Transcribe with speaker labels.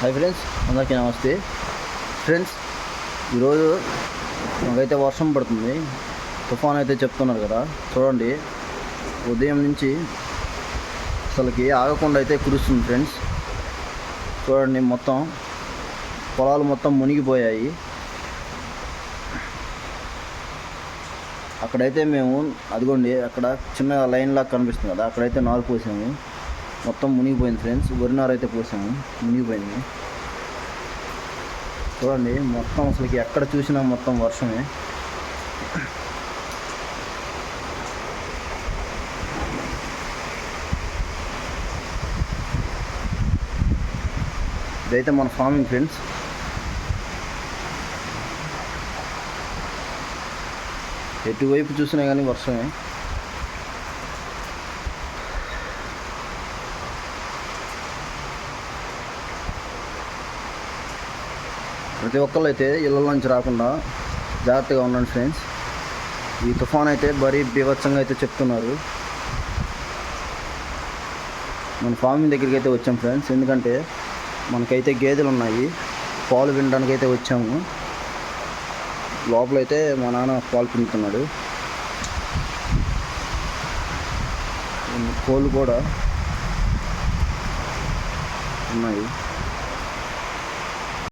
Speaker 1: Hi friends అందరికీ నమస్తే. Friends ఈరోజు మాకైతే వర్షం పడుతుంది. తుఫాన్ అయితే చెప్తున్నారు కదా చూడండి. ఉదయం నుంచి అసలుకి ఆగకుండా అయితే కురుస్తుంది ఫ్రెండ్స్. చూడండి మొత్తం పొలాలు మొత్తం మునిగిపోయాయి. అక్కడైతే మేము అదిగోండి అక్కడ చిన్న లైన్ లాగా కనిపిస్తుంది కదా అక్కడైతే నారు పోసాము. మొత్తం మునిగిపోయింది ఫ్రెండ్స్ వరి అయితే పోసాము. మునిగిపోయింది. చూడండి మొత్తం అసలుకి ఎక్కడ చూసినా మొత్తం వర్షమే. ఇదైతే మన ఫార్మింగ్ ఫ్రెండ్స్ ఎటువైపు చూసినా కానీ వర్షమే. ప్రతి ఒక్కళ్ళు అయితే ఇళ్ళలోంచి రాకుండా జాగ్రత్తగా ఉండండి ఫ్రెండ్స్. ఈ తుఫాన్ అయితే మరీ బీభత్సంగా అయితే చెప్తున్నారు. మన ఫార్మింగ్ దగ్గరికి అయితే వచ్చాం ఫ్రెండ్స్. ఎందుకంటే మనకైతే గేదెలు ఉన్నాయి పాలు వినడానికి అయితే వచ్చాము. లోపలైతే మా నాన్న పాలు పిండుతున్నాడు. కోళ్ళు కూడా ఉన్నాయి.